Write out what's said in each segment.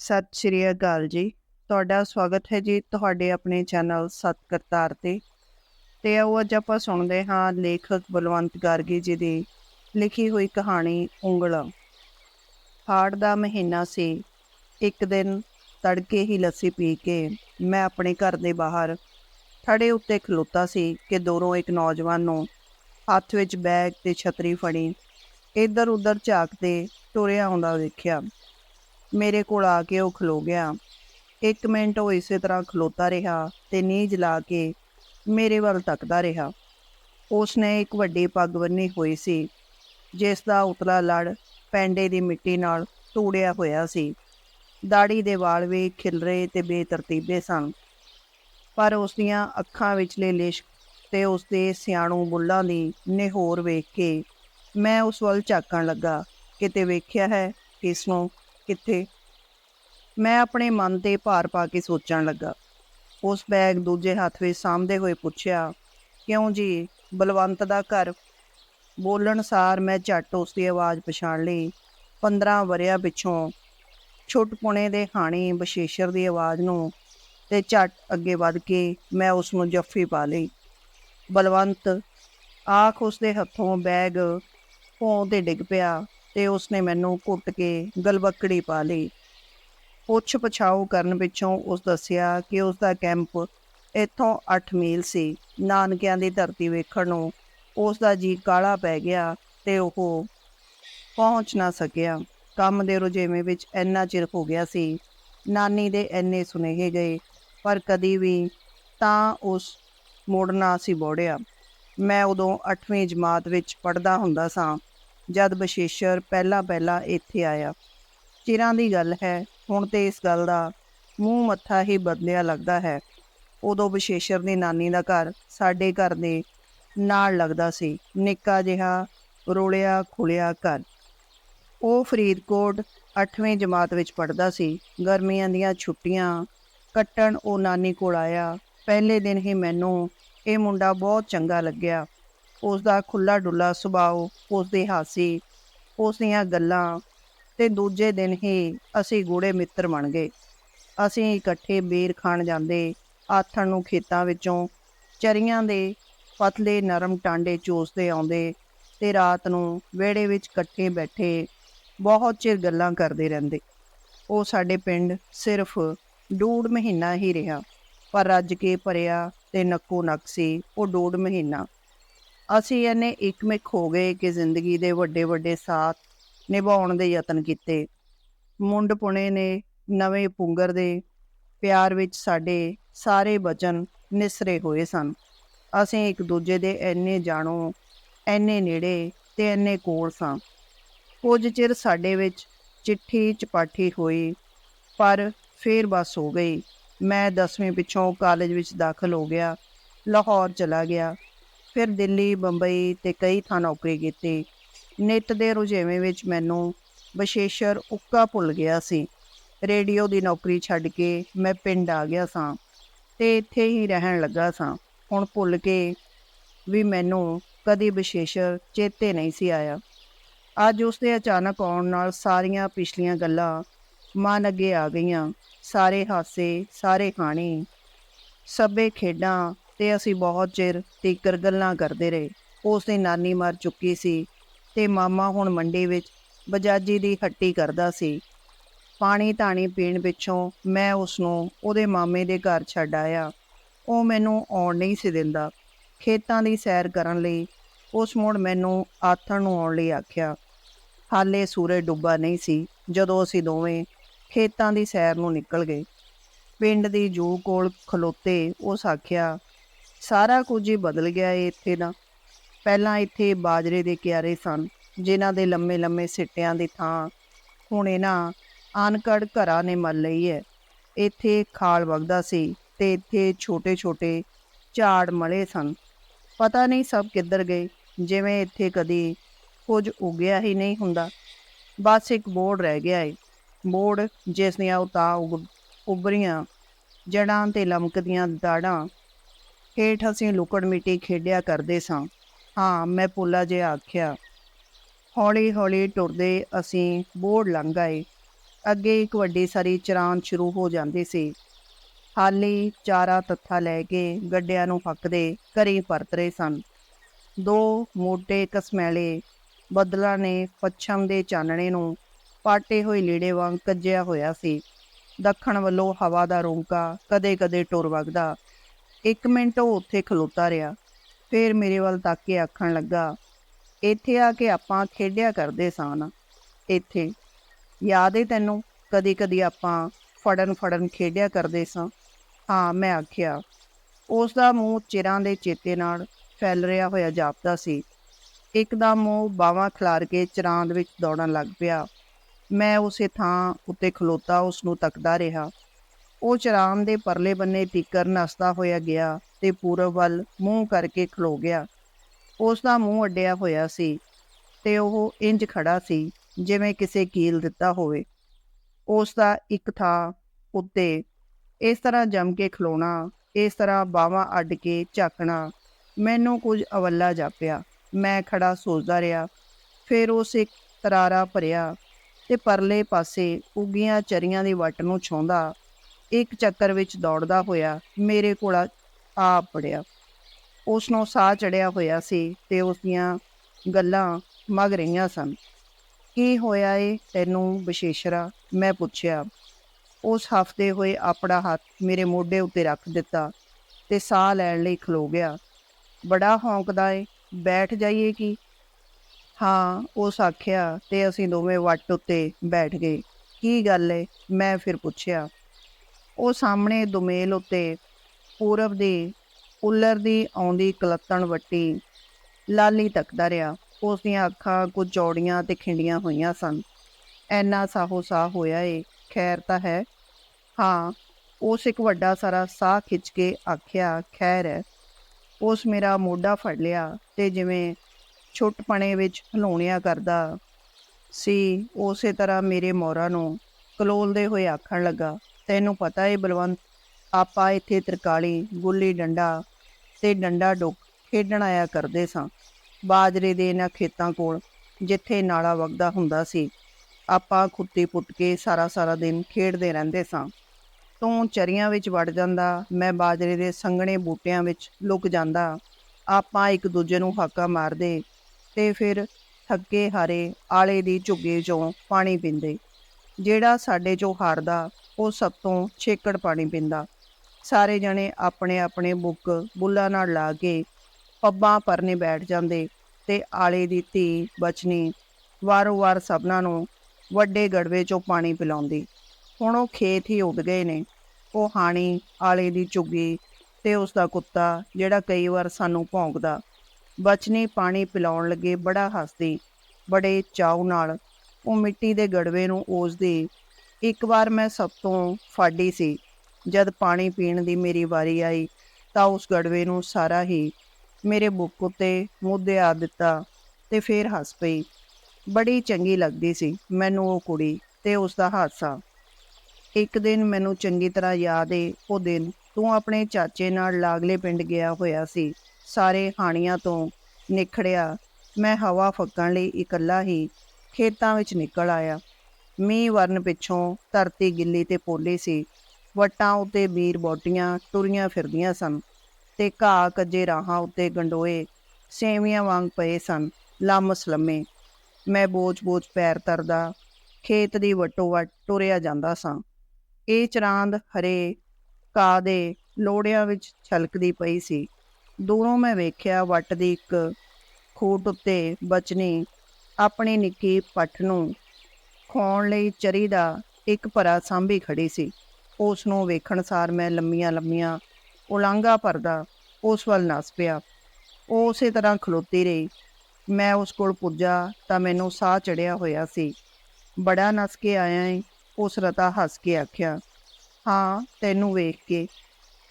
ਸਤਿ ਸ਼੍ਰੀ ਅਕਾਲ ਜੀ। ਤੁਹਾਡਾ ਸਵਾਗਤ ਹੈ ਜੀ ਤੁਹਾਡੇ ਆਪਣੇ ਚੈਨਲ ਸਤ ਕਰਤਾਰ ਤੇ। ਤੇ ਉਹ ਅੱਜ ਆਪਾਂ ਸੁਣਦੇ ਹਾਂ ਲੇਖਕ ਬਲਵੰਤ ਗਾਰਗੀ ਜੀ ਦੀ ਲਿਖੀ ਹੋਈ ਕਹਾਣੀ ਉਂਗਲਾਂ। ਹਾੜ ਦਾ ਮਹੀਨਾ ਸੀ। ਇੱਕ ਦਿਨ ਤੜਕੇ ਹੀ ਲੱਸੀ ਪੀ ਕੇ ਮੈਂ ਆਪਣੇ ਘਰ ਦੇ ਬਾਹਰ ਥੜੇ ਉੱਤੇ ਖਲੋਤਾ ਸੀ ਕਿ ਦੂਰੋਂ ਇੱਕ ਨੌਜਵਾਨ ਨੂੰ ਹੱਥ ਵਿੱਚ ਬੈਗ ਤੇ ਛਤਰੀ ਫੜੀ। ਇੱਧਰ ਉੱਧਰ ਝਾਕਦੇ ਟੁਰਿਆ ਆਉਂਦਾ ਵੇਖਿਆ। ਮੇਰੇ ਕੋਲ ਆ ਕੇ ਉਹ ਖਲੋ ਗਿਆ। ਇੱਕ ਮਿੰਟ ਉਹ ਇਸੇ ਤਰ੍ਹਾਂ ਖਲੋਤਾ ਰਿਹਾ ਤੇ ਨੀਝ ਲਾ ਕੇ ਮੇਰੇ ਵੱਲ ਤੱਕਦਾ ਰਿਹਾ। ਉਸ ਨੇ ਇੱਕ ਵੱਡੀ ਪੱਗ ਬੰਨੀ ਹੋਈ ਸੀ ਜਿਸ ਦਾ ਉਤਲਾ ਲੜ ਪੈਂਡੇ ਦੀ ਮਿੱਟੀ ਨਾਲ ਤੂੜਿਆ ਹੋਇਆ ਸੀ। ਦਾੜੀ ਦੇ ਵਾਲ ਵੀ ਖਿਲਰੇ ਤੇ ਬੇਤਰਤੀਬੇ ਸਨ, ਪਰ ਉਸ ਦੀਆਂ ਅੱਖਾਂ ਵਿਚਲੇ ਲਿਸ਼ਕ ਤੇ ਉਸ ਦੇ ਸਿਆਣੂ ਬੁੱਲਾਂ ਦੀ ਨਿਹੋਰ ਵੇਖ ਕੇ ਮੈਂ ਉਸ ਵੱਲ ਝਾਕਣ ਲੱਗਾ। ਕਿਤੇ ਵੇਖਿਆ ਹੈ ਕਿਸ ਨੂੰ ਕਿੱਥੇ? ਮੈਂ ਆਪਣੇ ਮਨ ਤੇ ਭਾਰ ਪਾ ਕੇ ਸੋਚਣ ਲੱਗਾ। ਉਸ ਬੈਗ ਦੂਜੇ ਹੱਥ ਵਿੱਚ ਸਾਹਮਣੇ ਹੋਏ ਪੁੱਛਿਆ, ਕਿਉਂ ਜੀ? ਬਲਵੰਤ ਦਾ ਘਰ? ਬੋਲਣ ਸਾਰ ਮੈਂ ਝੱਟ ਉਸ ਦੀ ਆਵਾਜ਼ ਪਛਾਣ ਲਈ। 15 ਵਰਿਆਂ ਪਿੱਛੋਂ ਛੁੱਟਪੁਣੇ ਦੇ ਹਾਣੀ ਬਸ਼ੇਸ਼ਰ ਦੀ ਆਵਾਜ਼ ਨੂੰ ਤੇ ਝੱਟ ਅੱਗੇ ਵੱਧ ਕੇ ਮੈਂ ਉਸ ਨੂੰ ਜੱਫੀ ਪਾ ਲਈ। ਬਲਵੰਤ, ਆਖ ਉਸ ਦੇ ਹੱਥੋਂ ਬੈਗ ਭੋਂ ਤੇ ਡਿੱਗ ਪਿਆ। ਤੇ ਉਸਨੇ ਮੈਨੂੰ ਕੁੱਟ ਕੇ ਗਲਬੱਕੜੀ ਪਾ ਲਈ। ਪੁੱਛ ਪਛਾਓ ਕਰਨ ਪਿੱਛੋਂ ਉਸ ਦੱਸਿਆ ਕਿ ਉਸ ਦਾ ਕੈਂਪ ਇੱਥੋਂ 8 ਮੀਲ ਸੀ। ਨਾਨਕਿਆਂ ਦੀ ਧਰਤੀ ਵੇਖਣ ਨੂੰ ਉਸ ਦਾ ਜੀ ਕਾਲਾ ਪੈ ਗਿਆ ਤੇ ਉਹ ਪਹੁੰਚ ਨਾ ਸਕਿਆ। ਕੰਮ ਦੇ ਰੁਝੇਵੇਂ ਵਿੱਚ ਇੰਨਾ ਚਿਰ ਹੋ ਗਿਆ ਸੀ। ਨਾਨੀ ਦੇ ਇੰਨੇ ਸੁਨੇਹੇ ਗਏ, ਪਰ ਕਦੀ ਵੀ ਤਾਂ ਉਸ ਮੋੜਨਾ ਸੀ ਬੋੜਿਆ। ਮੈਂ ਉਦੋਂ 8ਵੀਂ ਜਮਾਤ ਵਿੱਚ ਪੜਦਾ ਹੁੰਦਾ ਸਾਂ। ਜਦ ਬਸ਼ੇਸ਼ਰ ਪਹਿਲਾਂ ਪਹਿਲਾਂ ਇੱਥੇ ਆਇਆ। ਚਿਰਾਂ ਦੀ ਗੱਲ ਹੈ, ਹੁਣ ਤੇ ਇਸ ਗੱਲ ਦਾ ਮੂੰਹ ਮੱਥਾ ਹੀ ਬਦਲਿਆ ਲੱਗਦਾ ਹੈ। ਉਦੋਂ ਬਸ਼ੇਸ਼ਰ ਦੀ ਨਾਨੀ ਦਾ ਘਰ ਸਾਡੇ ਘਰ ਦੇ ਨਾਲ ਲੱਗਦਾ ਸੀ। ਨਿੱਕਾ ਜਿਹਾ ਰੋਲਿਆ ਖੁਲਿਆ ਘਰ। ਉਹ ਫਰੀਦਕੋਟ 8ਵੀਂ ਜਮਾਤ ਵਿੱਚ ਪੜਦਾ ਸੀ। ਗਰਮੀਆਂ ਦੀਆਂ ਛੁੱਟੀਆਂ ਕੱਟਣ ਉਹ ਨਾਨੀ ਕੋਲ ਆਇਆ। ਪਹਿਲੇ ਦਿਨ ਹੀ ਮੈਨੂੰ ਇਹ ਮੁੰਡਾ ਬਹੁਤ ਚੰਗਾ ਲੱਗਿਆ। ਉਸ ਦਾ ਖੁੱਲਾ ਡੁੱਲਾ ਸੁਭਾਅ ਉਸ ਦੀ ਹਾਸੀ ਉਸ ਦੀਆਂ ਗੱਲਾਂ ਤੇ ਦੂਜੇ ਦਿਨ ਹੀ ਅਸੀਂ ਗੂੜੇ ਮਿੱਤਰ ਬਣ ਗਏ। ਅਸੀਂ ਇਕੱਠੇ ਬੇਰ ਖਾਣ ਜਾਂਦੇ ਆਥਣ ਨੂੰ ਖੇਤਾਂ ਵਿੱਚੋਂ, ਚਰੀਆਂ ਦੇ ਪਤਲੇ ਨਰਮ ਟਾਂਡੇ ਚੂਸਦੇ ਆਉਂਦੇ ਤੇ ਰਾਤ ਨੂੰ ਵਿਹੜੇ ਵਿੱਚ ਇਕੱਠੇ ਬੈਠੇ ਬਹੁਤ ਚਿਰ ਗੱਲਾਂ ਕਰਦੇ ਰਹਿੰਦੇ। ਉਹ ਸਾਡੇ ਪਿੰਡ ਸਿਰਫ ਡੂੜ ਮਹੀਨਾ ਹੀ ਰਿਹਾ, ਪਰ ਰੱਜ ਕੇ ਭਰਿਆ ਤੇ ਨੱਕੋ ਨੱਕ ਸੀ ਉਹ ਡੂੜ ਮਹੀਨਾ। ਅਸੀਂ ਇਹਨੇ ਇੱਕਮਿਕ ਹੋ ਗਏ ਕਿ ਜ਼ਿੰਦਗੀ ਦੇ ਵੱਡੇ ਵੱਡੇ ਸਾਥ ਨਿਭਾਉਣ ਦੇ ਯਤਨ ਕੀਤੇ। ਮੁੰਡ ਪੁਣੇ ਨੇ ਨਵੇਂ ਪੁੰਗਰ ਦੇ ਪਿਆਰ ਵਿੱਚ ਸਾਡੇ ਸਾਰੇ ਬਚਨ ਨਿਸਰੇ ਹੋਏ ਸਨ। ਅਸੀਂ ਇੱਕ ਦੂਜੇ ਦੇ ਐਨੇ ਜਾਣੋ ਐਨੇ ਨੇੜੇ ਤੇ ਐਨੇ ਕੋਲ ਸਾਂ। ਕੁਝ ਚਿਰ ਸਾਡੇ ਵਿੱਚ ਚਿੱਠੀ ਚਪਾਠੀ ਹੋਈ, ਪਰ ਫੇਰ ਬਸ ਹੋ ਗਈ। ਮੈਂ 10ਵੀਂ ਪਿੱਛੋਂ ਕਾਲਜ ਵਿੱਚ ਦਾਖਲ ਹੋ ਗਿਆ, ਲਾਹੌਰ ਚਲਾ ਗਿਆ। ਫਿਰ ਦਿੱਲੀ, ਬੰਬਈ ਤੇ ਕਈ ਥਾਂ ਨੌਕਰੀ ਕੀਤੀ। ਨਿੱਤ ਦੇ ਰੁਝੇਵੇਂ ਵਿੱਚ ਮੈਨੂੰ ਵਿਸ਼ੇਸ਼ਰ ਉੱਕਾ ਭੁੱਲ ਗਿਆ ਸੀ। ਰੇਡੀਓ ਦੀ ਨੌਕਰੀ ਛੱਡ ਕੇ ਮੈਂ ਪਿੰਡ ਆ ਗਿਆ ਸਾਂ ਤੇ ਇੱਥੇ ਹੀ ਰਹਿਣ ਲੱਗਾ ਸਾਂ। ਹੁਣ ਭੁੱਲ ਕੇ ਵੀ ਮੈਨੂੰ ਕਦੀ ਵਿਸ਼ੇਸ਼ਰ ਚੇਤੇ ਨਹੀਂ ਸੀ ਆਇਆ। ਅੱਜ ਉਸ ਦੇ ਅਚਾਨਕ ਆਉਣ ਨਾਲ ਸਾਰੀਆਂ ਪਿਛਲੀਆਂ ਗੱਲਾਂ ਮਨ ਅੱਗੇ ਆ ਗਈਆਂ। ਸਾਰੇ ਹਾਸੇ, ਸਾਰੇ ਖਾਣੇ ਸਭੇ ਖੇਡਾਂ ਤੇ ਅਸੀਂ ਬਹੁਤ ਚਿਰ ਤੀਕਰ ਗੱਲਾਂ ਕਰਦੇ ਰਹੇ। ਉਸ ਦੀ ਨਾਨੀ ਮਰ ਚੁੱਕੀ ਸੀ ਤੇ ਮਾਮਾ ਹੁਣ ਮੰਡੀ ਵਿੱਚ ਬਜਾਜੀ ਦੀ ਹੱਟੀ ਕਰਦਾ ਸੀ। ਪਾਣੀ ਧਾਣੀ ਪੀਣ ਪਿੱਛੋਂ ਮੈਂ ਉਸ ਨੂੰ ਉਹਦੇ ਮਾਮੇ ਦੇ ਘਰ ਛੱਡ ਆਇਆ। ਉਹ ਮੈਨੂੰ ਆਉਣ ਨਹੀਂ ਸੀ ਦਿੰਦਾ। ਖੇਤਾਂ ਦੀ ਸੈਰ ਕਰਨ ਲਈ ਉਸ ਮੋੜ ਮੈਨੂੰ ਆਥਣ ਨੂੰ ਆਉਣ ਲਈ ਆਖਿਆ। ਹਾਲੇ ਸੂਰਜ ਡੁੱਬਾ ਨਹੀਂ ਸੀ ਜਦੋਂ ਅਸੀਂ ਦੋਵੇਂ ਖੇਤਾਂ ਦੀ ਸੈਰ ਨੂੰ ਨਿਕਲ ਗਏ। ਪਿੰਡ ਦੀ ਜੂ ਕੋਲ ਖਲੋਤੇ ਉਸ ਆਖਿਆ ਸਾਰਾ ਕੁਝ ਹੀ ਬਦਲ ਗਿਆ ਏ ਇੱਥੇ ਦਾ ਪਹਿਲਾਂ ਇੱਥੇ ਬਾਜਰੇ ਦੇ ਕਿਆਰੇ ਸਨ, ਜਿਨ੍ਹਾਂ ਦੇ ਲੰਮੇ ਲੰਮੇ ਸਿੱਟਿਆਂ ਦੀ ਥਾਂ। ਹੁਣ ਇਹਨਾਂ ਅਨਕੜ ਘਰਾਂ ਨੇ ਮੱਲ ਲਈ ਹੈ ਇੱਥੇ ਖਾਲ ਵਗਦਾ ਸੀ ਤੇ ਇੱਥੇ ਛੋਟੇ ਛੋਟੇ ਝਾੜ ਮਲੇ ਸਨ। ਪਤਾ ਨਹੀਂ ਸਭ ਕਿੱਧਰ ਗਏ, ਜਿਵੇਂ ਇੱਥੇ ਕਦੀ ਕੁਝ ਉਗਿਆ ਹੀ ਨਹੀਂ ਹੁੰਦਾ। ਬਸ ਇੱਕ ਬੋਰਡ ਰਹਿ ਗਿਆ ਏ। ਬੋਰਡ ਜਿਸ ਦੀਆਂ ਉਤਾਂ ਉਭਰੀਆਂ ਜੜਾਂ ਤੇ ਲਮਕਦੀਆਂ ਦਾੜਾਂ ਹੇਠ ਅਸੀਂ ਲੁਕੜ ਮਿੱਟੀ ਖੇਡਿਆ ਕਰਦੇ ਸਾਂ। ਹਾਂ, ਮੈਂ ਪੁੱਲਾ ਜੇ ਆਖਿਆ। ਹੌਲੀ ਹੌਲੀ ਟੁਰਦੇ ਅਸੀਂ ਬੋਰਡ ਲੰਘ ਗਏ ਅੱਗੇ ਇੱਕ ਵੱਡੀ ਸਾਰੀ ਚਰਾਨ ਸ਼ੁਰੂ ਹੋ ਜਾਂਦੀ ਸੀ। ਹਾਲੀ ਚਾਰਾ ਤੱਥਾ ਲੈ ਕੇ ਗੱਡਿਆਂ ਨੂੰ ਹੱਕਦੇ ਘਰੇ ਪਰਤ ਰਹੇ ਸਨ। ਦੋ ਮੋਟੇ ਕਸਮੈਲੇ ਬੱਦਲਾਂ ਨੇ ਪੱਛਮ ਦੇ ਚਾਨਣੇ ਨੂੰ ਪਾਟੇ ਹੋਏ ਲੀੜੇ ਵਾਂਗ ਕੱਜਿਆ ਹੋਇਆ ਸੀ। ਦੱਖਣ ਵੱਲੋਂ ਹਵਾ ਦਾ ਰੋਂਕਾ ਕਦੇ-ਕਦੇ ਟੁਰ ਵਗਦਾ ਇੱਕ ਮਿੰਟ ਉਹ ਉੱਥੇ ਖਲੋਤਾ ਰਿਹਾ। ਫਿਰ ਮੇਰੇ ਵੱਲ ਤੱਕ ਕੇ ਆਖਣ ਲੱਗਾ, ਇੱਥੇ ਆ ਕੇ ਆਪਾਂ ਖੇਡਿਆ ਕਰਦੇ ਸਾਂ ਨਾ ਇੱਥੇ। ਯਾਦ ਏ ਤੈਨੂੰ? ਕਦੀ-ਕਦੀ ਆਪਾਂ ਫੜਨ ਫੜਨ ਖੇਡਿਆ ਕਰਦੇ ਸਾਂ। ਹਾਂ, ਮੈਂ ਆਖਿਆ। ਉਸ ਦਾ ਮੂੰਹ ਚਿਰਾਂ ਦੇ ਚੇਤੇ ਨਾਲ ਫੈਲ ਰਿਹਾ ਹੋਇਆ ਜਾਪਦਾ ਸੀ। ਇੱਕਦਮ ਉਹ ਬਾਹਾਂ ਖਿਲਾਰ ਕੇ ਚਰਾਂਦ ਵਿੱਚ ਦੌੜਨ ਲੱਗ ਪਿਆ। ਮੈਂ ਉਸੇ ਥਾਂ ਉੱਤੇ ਖਲੋਤਾ ਉਸ ਨੂੰ ਤੱਕਦਾ ਰਿਹਾ। ਉਹ ਚਰਾਮ ਦੇ ਪਰਲੇ ਬੰਨੇ ਤੀਕਰ ਨਸਦਾ ਹੋਇਆ ਗਿਆ ਤੇ ਪੂਰਬ ਵੱਲ ਮੂੰਹ ਕਰਕੇ ਖਲੋ ਗਿਆ। ਉਸ ਦਾ ਮੂੰਹ ਅੱਡਿਆ ਹੋਇਆ ਸੀ ਤੇ ਉਹ ਇੰਜ ਖੜਾ ਸੀ ਜਿਵੇਂ ਕਿਸੇ ਕੀਲ ਦਿੱਤਾ ਹੋਵੇ। ਉਸ ਦਾ ਇੱਕ ਥਾਂ ਉੱਤੇ ਇਸ ਤਰ੍ਹਾਂ ਜੰਮ ਕੇ ਖਲੋਣਾ, ਇਸ ਤਰ੍ਹਾਂ ਬਾਹਾਂ ਅੱਡ ਕੇ ਝਾਕਣਾ, ਮੈਨੂੰ ਕੁਝ ਅਵੱਲਾ ਜਾਪਿਆ। ਮੈਂ ਖੜਾ ਸੋਚਦਾ ਰਿਹਾ, ਫਿਰ ਉਸ ਇੱਕ ਤਰਾਰਾ ਭਰਿਆ ਤੇ ਪਰਲੇ ਪਾਸੇ ਉਗੀਆਂ ਚਰੀਆਂ ਦੀ ਵੱਟ ਨੂੰ ਛੋਂਦਾ ਇੱਕ ਚੱਕਰ ਵਿੱਚ ਦੌੜਦਾ ਹੋਇਆ ਮੇਰੇ ਕੋਲ ਆ ਪੜਿਆ। ਉਸ ਨੂੰ ਸਾਹ ਚੜਿਆ ਹੋਇਆ ਸੀ ਤੇ ਉਸ ਦੀਆਂ ਗੱਲਾਂ ਮਗ ਰਹੀਆਂ ਸਨ। ਕੀ ਹੋਇਆ ਏ? ਤੈਨੂੰ ਵਿਸ਼ੇਸ਼ਰਾ ਮੈਂ ਪੁੱਛਿਆ। ਉਸ ਹਫ਼ਤੇ ਹੋਏ ਆਪਣਾ ਹੱਥ ਮੇਰੇ ਮੋਢੇ ਉੱਤੇ ਰੱਖ ਦਿੱਤਾ ਤੇ ਸਾਹ ਲੈਣ ਲਈ ਖਲੋ ਗਿਆ। ਬੜਾ ਹੌਂਕਦਾ ਏ, ਬੈਠ ਜਾਈਏ ਕੀ? ਹਾਂ, ਉਸ ਆਖਿਆ ਤੇ ਅਸੀਂ ਦੋਵੇਂ ਵੱਟ ਉੱਤੇ ਬੈਠ ਗਏ। ਕੀ ਗੱਲ ਏ? ਮੈਂ ਫਿਰ ਪੁੱਛਿਆ। ਉਹ ਸਾਹਮਣੇ ਦੁਮੇਲ ਉੱਤੇ ਪੂਰਬ ਦੀ ਉੱਲਰ ਦੀ ਆਉਂਦੀ ਕਲੱਤਣ ਵੱਟੀ ਲਾਲੀ ਤੱਕਦਾ ਰਿਹਾ। ਉਸ ਦੀਆਂ ਅੱਖਾਂ ਕੁਝ ਚੌੜੀਆਂ ਤੇ ਖਿੰਡੀਆਂ ਹੋਈਆਂ ਸਨ। ਐਨਾ ਸਾਹੋ ਸਾਹ ਹੋਇਆ ਏ, ਖੈਰ ਤਾਂ ਹੈ। ਹਾਂ। ਉਸ ਇੱਕ ਵੱਡਾ ਸਾਰਾ ਸਾਹ ਖਿੱਚ ਕੇ ਆਖਿਆ, ਖੈਰ ਹੈ। ਉਸ ਮੇਰਾ ਮੋਢਾ ਫੜ ਲਿਆ ਤੇ ਜਿਵੇਂ ਛੁੱਟਪਣੇ ਵਿੱਚ ਹਲਾਉਣਿਆ ਕਰਦਾ ਸੀ, ਉਸੇ ਤਰ੍ਹਾਂ ਮੇਰੇ ਮੋਰਾ ਨੂੰ ਕਲੋਲਦੇ ਹੋਏ ਆਖਣ ਲੱਗਾ ਤੈਨੂੰ ਪਤਾ ਏ ਬਲਵੰਤ, ਆਪਾਂ ਇੱਥੇ ਤਰਕਾਲੀ, ਗੁੱਲੀ ਡੰਡਾ ਤੇ ਡੰਡਾ ਡੁੱਕ ਖੇਡਣ ਆਇਆ ਕਰਦੇ ਸਾਂ। ਬਾਜਰੇ ਦੇ ਇਹਨਾਂ ਖੇਤਾਂ ਕੋਲ ਜਿੱਥੇ ਨਾਲਾ ਵਗਦਾ ਹੁੰਦਾ ਸੀ, ਆਪਾਂ ਖੁੱਤੀ ਪੁੱਟ ਕੇ ਸਾਰਾ ਸਾਰਾ ਦਿਨ ਖੇਡਦੇ ਰਹਿੰਦੇ ਸਾਂ। ਤੂੰ ਚਰੀਆਂ ਵਿੱਚ ਵੜ ਜਾਂਦਾ, ਮੈਂ ਬਾਜਰੇ ਦੇ ਸੰਘਣੇ ਬੂਟਿਆਂ ਵਿੱਚ ਲੁਕ ਜਾਂਦਾ, ਆਪਾਂ ਇੱਕ ਦੂਜੇ ਨੂੰ ਹਾਕਾ ਮਾਰਦੇ ਤੇ ਫਿਰ ਥੱਕੇ ਹਾਰੇ ਆਲੇ ਦੀ ਝੁੱਗੇ ਚੋਂ ਪਾਣੀ ਪੀਂਦੇ। ਜਿਹੜਾ ਸਾਡੇ ਚੋਂ ਹਾਰਦਾ ਉਹ ਸਭ ਤੋਂ ਛੇਕੜ ਪਾਣੀ ਪੀਂਦਾ। ਸਾਰੇ ਜਣੇ ਆਪਣੇ ਆਪਣੇ ਬੁੱਕ ਬੁੱਲਾ ਨਾਲ ਲਾ ਕੇ ਪੱਬਾਂ ਪਰਨੇ ਬੈਠ ਜਾਂਦੇ ਤੇ ਆਲੇ ਦੀ ਧੀ ਬਚਨੀ ਵਾਰੋ-ਵਾਰ ਸਭਨਾਂ ਨੂੰ ਵੱਡੇ ਗੜਵੇ ਚੋਂ ਪਾਣੀ ਪਿਲਾਉਂਦੀ। ਹੁਣ ਉਹ ਖੇਤ ਹੀ ਉੱਡ ਗਏ ਨੇ। ਉਹ ਹਾਣੀ ਆਲੇ ਦੀ ਝੁੱਗੀ ਤੇ ਉਸ ਦਾ ਕੁੱਤਾ ਜਿਹੜਾ ਕਈ ਵਾਰ ਸਾਨੂੰ ਭੌਂਕਦਾ। ਬਚਨੀ ਪਾਣੀ ਪਿਲਾਉਣ ਲੱਗੇ ਬੜਾ ਹੱਸਦੀ, ਬੜੇ ਚਾਉ ਨਾਲ ਉਹ ਮਿੱਟੀ ਦੇ ਗੜਵੇ ਨੂੰ ਉਸਦੀ ਇੱਕ ਵਾਰ ਮੈਂ ਸਭ ਤੋਂ ਫਾਡੀ ਸੀ। ਜਦ ਪਾਣੀ ਪੀਣ ਦੀ ਮੇਰੀ ਵਾਰੀ ਆਈ, ਤਾਂ ਉਸ ਗੜਵੇ ਨੂੰ ਸਾਰਾ ਹੀ ਮੇਰੇ ਬੁੱਕ ਉੱਤੇ ਮੁੱਦੇ ਆ ਦਿੱਤਾ ਤੇ ਫੇਰ ਹੱਸ ਪਈ। ਬੜੀ ਚੰਗੀ ਲੱਗਦੀ ਸੀ ਮੈਨੂੰ ਉਹ ਕੁੜੀ ਤੇ ਉਸ ਦਾ ਹਾਸਾ ਇੱਕ ਦਿਨ ਮੈਨੂੰ ਚੰਗੀ ਤਰ੍ਹਾਂ ਯਾਦ ਏ, ਉਹ ਦਿਨ ਤੂੰ ਆਪਣੇ ਚਾਚੇ ਨਾਲ ਲਾਗਲੇ ਪਿੰਡ ਗਿਆ ਹੋਇਆ ਸੀ। ਸਾਰੇ ਹਾਣੀਆਂ ਤੋਂ ਨਿਖੜਿਆ, ਮੈਂ ਹਵਾ ਫੱਕਣ ਲਈ ਇਕੱਲਾ ਹੀ ਖੇਤਾਂ ਵਿੱਚ ਨਿਕਲ ਆਇਆ। ਮੀਂਹ ਵਰਨ ਪਿੱਛੋਂ ਧਰਤੀ ਗਿੱਲੀ ਤੇ ਪੋਲੀ ਸੀ। ਵਟਾਂ ਉੱਤੇ ਬੀਰ ਬੋਟੀਆਂ ਟੁਰੀਆਂ ਫਿਰਦੀਆਂ ਸਨ ਤੇ ਘਾਹ ਕੱਜੇ ਰਾਹਾਂ ਉੱਤੇ ਗੰਡੋਏ ਸੇਵੀਆਂ ਵਾਂਗ ਪਏ ਸਨ। ਲੰਮਸ ਲੰਮੇ ਮੈਂ ਬੋਝ-ਬੋਝ ਪੈਰ ਤਰਦਾ ਖੇਤ ਦੀ ਵਟੋ ਵਟ ਟੁਰਿਆ ਜਾਂਦਾ ਸਾਂ। ਇਹ ਚਰਾਂਦ ਹਰੇ ਘਾਹ ਦੇ ਲੋੜਿਆਂ ਵਿੱਚ ਛਲਕਦੀ ਪਈ ਸੀ। ਦੂਰੋਂ ਮੈਂ ਵੇਖਿਆ ਵੱਟ ਦੀ ਇੱਕ ਖੂਟ ਉੱਤੇ ਬਚਨੀ ਆਪਣੀ ਨਿੱਕੀ ਪੱਠ ਨੂੰ ਖਾਉਣ ਲਈ ਚਰੀ ਦਾ ਇੱਕ ਭਰਾ ਸਾਂਭੀ ਖੜੀ ਸੀ। ਉਸ ਨੂੰ ਵੇਖਣ ਸਾਰ ਮੈਂ ਲੰਮੀਆਂ ਲੰਮੀਆਂ ਉਲਾਂਗਾ ਭਰਦਾ ਉਸ ਵੱਲ ਨਸ ਪਿਆ। ਉਹ ਉਸੇ ਤਰ੍ਹਾਂ ਖਲੋਤੀ ਰਹੀ। ਮੈਂ ਉਸ ਕੋਲ ਪੁੱਜਾ ਤਾਂ ਮੈਨੂੰ ਸਾਹ ਚੜਿਆ ਹੋਇਆ ਸੀ। ਬੜਾ ਨਸ ਕੇ ਆਇਆ ਏ ਉਸ ਰਤਾ ਹੱਸ ਕੇ ਆਖਿਆ, ਹਾਂ, ਤੈਨੂੰ ਵੇਖ ਕੇ।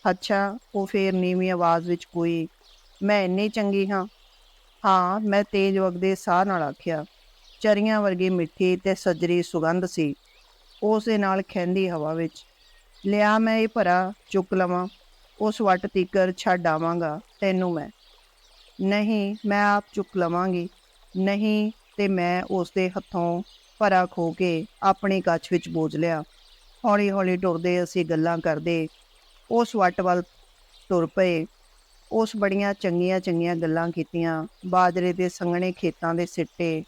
ਅੱਛਾ, ਉਹ ਫੇਰ ਨੀਵੀਂ ਆਵਾਜ਼ ਵਿੱਚ ਕੋਈ, ਮੈਂ ਇੰਨੀ ਚੰਗੀ ਹਾਂ ਹਾਂ, ਮੈਂ ਤੇਜ਼ ਵਗਦੇ ਸਾਹ ਨਾਲ ਆਖਿਆ ਚਰੀਆਂ ਵਰਗੀ ਮਿੱਠੀ ਤੇ ਸਜਰੀ ਸੁਗੰਧ ਸੀ। ਉਸ ਦੇ ਨਾਲ ਖੈਂਦੀ ਹਵਾ ਵਿੱਚ, ਲਿਆ ਮੈਂ ਇਹ ਭਰਾ, ਚੁੱਕ ਲਵਾਂ। ਉਸ ਵੱਟ ਤੀਕਰ ਛੱਡ ਆਵਾਂਗਾ, ਤੈਨੂੰ ਮੈਂ। ਨਹੀਂ, ਮੈਂ ਆਪ ਚੁੱਕ ਲਵਾਂਗੀ। ਨਹੀਂ, ਤੇ ਮੈਂ ਉਸ ਦੇ ਹੱਥੋਂ ਭਰਾ ਖੋ ਕੇ ਆਪਣੀ ਕੱਛ ਵਿੱਚ ਬੋਝ ਲਿਆ। ਹੌਲੀ ਹੌਲੀ ਟੁਰਦੇ ਅਸੀਂ ਗੱਲਾਂ ਕਰਦੇ। ਉਸ ਵੱਟ ਵੱਲ ਤੁਰ ਪਏ। ਉਸ ਬੜੀਆਂ ਚੰਗੀਆਂ ਚੰਗੀਆਂ ਗੱਲਾਂ ਕੀਤੀਆਂ। ਬਾਜਰੇ ਦੇ ਸੰਘਣੇ ਖੇਤਾਂ ਦੇ ਸਿੱਟੇ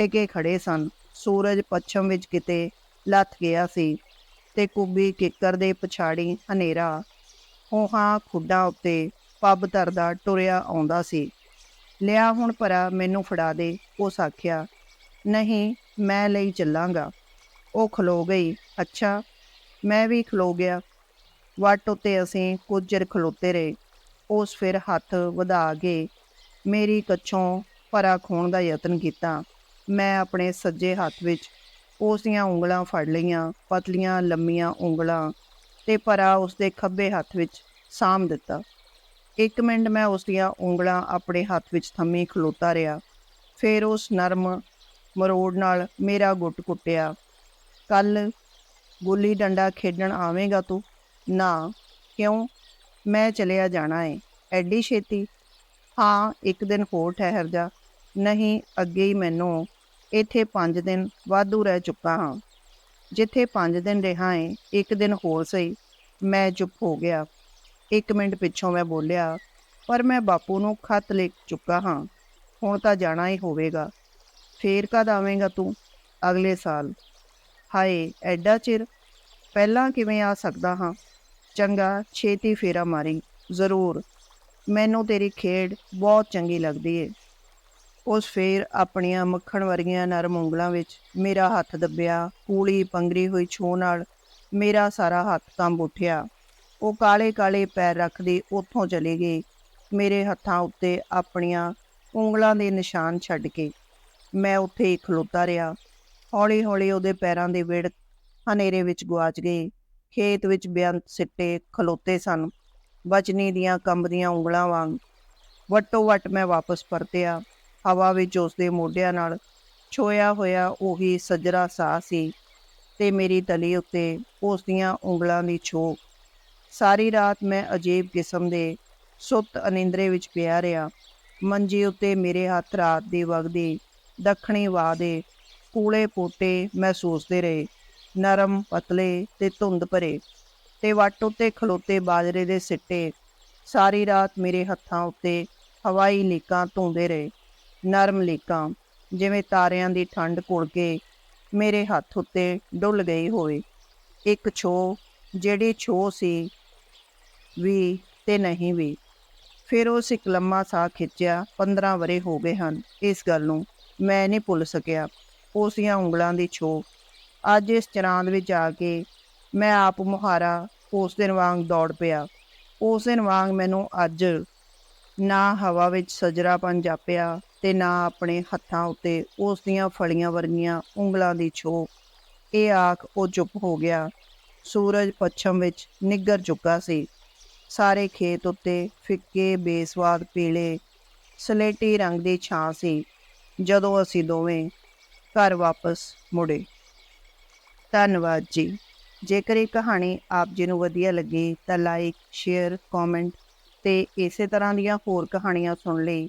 ਟਿਕੇ ਖੜੇ ਸਨ। ਸੂਰਜ ਪੱਛਮ ਵਿੱਚ ਕਿਤੇ ਲੱਥ ਗਿਆ ਸੀ ਤੇ ਕੁੱਬੀ ਕਿੱਕਰ ਦੇ ਪਛਾੜੀ ਹਨੇਰਾ ਹੋਹਾਂ ਖੁੱਡਾਂ ਉੱਤੇ ਪੱਬ ਧਰਦਾ ਟੁਰਿਆ ਆਉਂਦਾ ਸੀ। ਲਿਆ ਹੁਣ ਭਰਾ ਮੈਨੂੰ ਫੜਾ ਦੇ, ਉਸ ਆਖਿਆ। ਨਹੀਂ, ਮੈਂ ਲਈ ਚੱਲਾਂਗਾ। ਉਹ ਖਲੋ ਗਈ। ਅੱਛਾ, ਮੈਂ ਵੀ ਖਲੋ ਗਿਆ। ਵੱਟ ਉੱਤੇ ਅਸੀਂ ਕੁਝ ਚਿਰ ਖਲੋਤੇ ਰਹੇ। ਉਸ ਫਿਰ ਹੱਥ ਵਧਾ ਕੇ ਮੇਰੀ ਕੱਛੋਂ ਭਰਾ ਖੋਣ ਦਾ ਯਤਨ ਕੀਤਾ। ਮੈਂ ਆਪਣੇ ਸੱਜੇ ਹੱਥ ਵਿੱਚ ਉਸ ਦੀਆਂ ਉਂਗਲਾਂ ਫੜ ਲਈਆਂ, ਪਤਲੀਆਂ, ਲੰਮੀਆਂ ਉਂਗਲਾਂ ਤੇ ਭਰਾ ਉਸ ਦੇ ਖੱਬੇ ਹੱਥ ਵਿੱਚ ਸਾਂਭ ਦਿੱਤਾ। ਇੱਕ ਮਿੰਟ ਮੈਂ ਉਸ ਦੀਆਂ ਉਂਗਲਾਂ ਆਪਣੇ ਹੱਥ ਵਿੱਚ ਥੰਮੀ ਖਲੋਤਾ ਰਿਹਾ। ਫਿਰ ਉਸ ਨਰਮ ਮਰੋੜ ਨਾਲ ਮੇਰਾ ਗੁੱਟ ਕੁੱਟਿਆ। ਕੱਲ ਗੁੱਲੀ ਡੰਡਾ ਖੇਡਣ ਆਵੇਂਗਾ ਤੂੰ? ਨਾ। ਕਿਉਂ? ਮੈਂ ਚਲਿਆ ਜਾਣਾ ਏ। ਐਡੀ ਛੇਤੀ? ਹਾਂ, ਇੱਕ ਦਿਨ ਹੋਰ ਠਹਿਰ ਜਾ। ਨਹੀਂ, ਅੱਗੇ ਹੀ ਮੈਨੂੰ ਇੱਥੇ 5 ਦਿਨ ਵਾਧੂ ਰਹਿ ਚੁੱਕਾ ਹਾਂ। ਜਿੱਥੇ 5 ਦਿਨ ਰਿਹਾ ਏ, ਇੱਕ ਦਿਨ ਹੋਰ ਸਹੀ, ਮੈਂ ਚੁੱਪ ਹੋ ਗਿਆ। ਇੱਕ ਮਿੰਟ ਪਿੱਛੋਂ ਮੈਂ ਬੋਲਿਆ, ਪਰ ਮੈਂ ਬਾਪੂ ਨੂੰ ਖਤ ਲਿਖ ਚੁੱਕਾ ਹਾਂ, ਹੁਣ ਤਾਂ ਜਾਣਾ ਹੀ ਹੋਵੇਗਾ। ਫੇਰ ਕਦ ਆਵੇਂਗਾ ਤੂੰ ਅਗਲੇ ਸਾਲ? ਹਾਏ, ਐਡਾ ਚਿਰ ਪਹਿਲਾਂ ਕਿਵੇਂ ਆ ਸਕਦਾ ਹਾਂ? ਚੰਗਾ, ਛੇਤੀ ਫੇਰਾ ਮਾਰੀ, ਜ਼ਰੂਰ। ਮੈਨੂੰ ਤੇਰੀ ਖੇਡ ਬਹੁਤ ਚੰਗੀ ਲੱਗਦੀ ਏ। ਉਸ ਫੇਰ ਆਪਣੀਆਂ ਮੱਖਣ ਵਰਗੀਆਂ ਨਰਮ ਉਂਗਲਾਂ ਵਿੱਚ ਮੇਰਾ ਹੱਥ ਦੱਬਿਆ, ਕੂਲੀ ਪੰਗਰੀ ਹੋਈ ਛੋਹ ਨਾਲ ਮੇਰਾ ਸਾਰਾ ਹੱਥ ਕੰਬ ਉੱਠਿਆ। ਉਹ ਕਾਲੇ ਕਾਲੇ ਪੈਰ ਰੱਖਦੇ ਉੱਥੋਂ ਚਲੇ ਗਏ। ਮੇਰੇ ਹੱਥਾਂ ਉੱਤੇ ਆਪਣੀਆਂ ਉਂਗਲਾਂ ਦੇ ਨਿਸ਼ਾਨ ਛੱਡ ਕੇ ਮੈਂ ਉੱਥੇ ਹੀ ਖਲੋਤਾ ਰਿਹਾ। ਹੌਲੀ ਹੌਲੀ ਉਹਦੇ ਪੈਰਾਂ ਦੇ ਵਿੜ ਹਨੇਰੇ ਵਿੱਚ ਗੁਆਚ ਗਏ। ਖੇਤ ਵਿੱਚ ਬੇਅੰਤ ਸਿੱਟੇ ਖਲੋਤੇ ਸਨ। ਬਚਨੀ ਦੀਆਂ ਕੰਬਦੀਆਂ ਉਂਗਲਾਂ ਵਾਂਗ ਵੱਟੋ ਵੱਟ ਮੈਂ ਵਾਪਸ ਪਰਤਿਆ। ਹਵਾ ਵਿੱਚ ਉਸਦੇ ਮੋਢਿਆਂ ਨਾਲ ਛੋਇਆ ਹੋਇਆ ਉਹੀ ਸੱਜਰਾ ਸਾਹ ਸੀ ਤੇ ਮੇਰੀ ਤਲੀ ਉੱਤੇ ਉਸ ਦੀਆਂ ਉਂਗਲਾਂ ਦੀ ਛੋ ਸਾਰੀ ਰਾਤ ਮੈਂ ਅਜੀਬ ਕਿਸਮ ਦੇ ਸੁੱਤ ਅਨਿੰਦਰੇ ਵਿੱਚ ਪਿਆ ਰਿਹਾ। ਮੰਜੀ ਉੱਤੇ ਮੇਰੇ ਹੱਥ ਰਾਤ ਦੀ ਵਗਦੀ ਦੱਖਣੀ ਵਾਹ ਦੇ ਕੂਲੇ ਪੋਟੇ ਮਹਿਸੂਸਦੇ ਰਹੇ। ਨਰਮ, ਪਤਲੇ ਤੇ ਧੁੰਦ ਭਰੇ ਤੇ ਵੱਟ ਉੱਤੇ ਖਲੋਤੇ ਬਾਜਰੇ ਦੇ ਸਿੱਟੇ ਸਾਰੀ ਰਾਤ ਮੇਰੇ ਹੱਥਾਂ ਉੱਤੇ ਹਵਾਈ ਲੀਕਾਂ ਧੋਂਦੇ ਰਹੇ। ਨਰਮ ਲੀਕਾਂ, ਜਿਵੇਂ ਤਾਰਿਆਂ ਦੀ ਠੰਡ ਘੁਲ ਕੇ ਮੇਰੇ ਹੱਥ ਉੱਤੇ ਡੁੱਲ ਗਈ ਹੋਵੇ। ਇੱਕ ਛੋ ਜਿਹੜੀ ਛੋ ਸੀ ਵੀ ਤੇ ਨਹੀਂ ਵੀ। ਫਿਰ ਉਸ ਇੱਕ ਲੰਮਾ ਸਾਹ ਖਿੱਚਿਆ 15 ਵਰੇ ਹੋ ਗਏ ਹਨ। ਇਸ ਗੱਲ ਨੂੰ ਮੈਂ ਨਹੀਂ ਭੁੱਲ ਸਕਿਆ। ਉਸ ਦੀਆਂ ਉਂਗਲਾਂ ਦੀ ਛੋ ਅੱਜ ਇਸ ਚਰਾਂਦ ਵਿੱਚ ਆ ਕੇ ਮੈਂ ਆਪ ਮੁਹਾਰਾ ਉਸ ਦਿਨ ਵਾਂਗ ਦੌੜ ਪਿਆ। ਉਸ ਦਿਨ ਵਾਂਗ ਮੈਨੂੰ ਅੱਜ ਨਾ ਹਵਾ ਵਿੱਚ ਸਜਰਾਪਨ ਜਾਪਿਆ ਤੇ ਨਾ ਆਪਣੇ ਹੱਥਾਂ ਉੱਤੇ ਉਸ ਦੀਆਂ ਫਲੀਆਂ ਵਰਗੀਆਂ ਉਂਗਲਾਂ ਦੀ ਛੋ ਇਹ ਆਖ ਉਹ ਚੁੱਪ ਹੋ ਗਿਆ। ਸੂਰਜ ਪੱਛਮ ਵਿੱਚ ਨਿੱਗਰ ਚੁੱਕਾ ਸੀ। ਸਾਰੇ ਖੇਤ ਉੱਤੇ ਫਿੱਕੇ, ਬੇਸਵਾਦ, ਪੀਲੇ, ਸਲੇਟੀ ਰੰਗ ਦੀ ਛਾਂ ਸੀ। ਜਦੋਂ ਅਸੀਂ ਦੋਵੇਂ ਘਰ ਵਾਪਸ ਮੁੜੇ। ਧੰਨਵਾਦ ਜੀ। ਜੇਕਰ ਇਹ ਕਹਾਣੀ ਆਪ ਜੀ ਨੂੰ ਵਧੀਆ ਲੱਗੀ ਤਾਂ ਲਾਈਕ ਸ਼ੇਅਰ ਕਮੈਂਟ ਤੇ ਇਸੇ ਤਰ੍ਹਾਂ ਦੀਆਂ ਹੋਰ ਕਹਾਣੀਆਂ ਸੁਣ ਲਈ।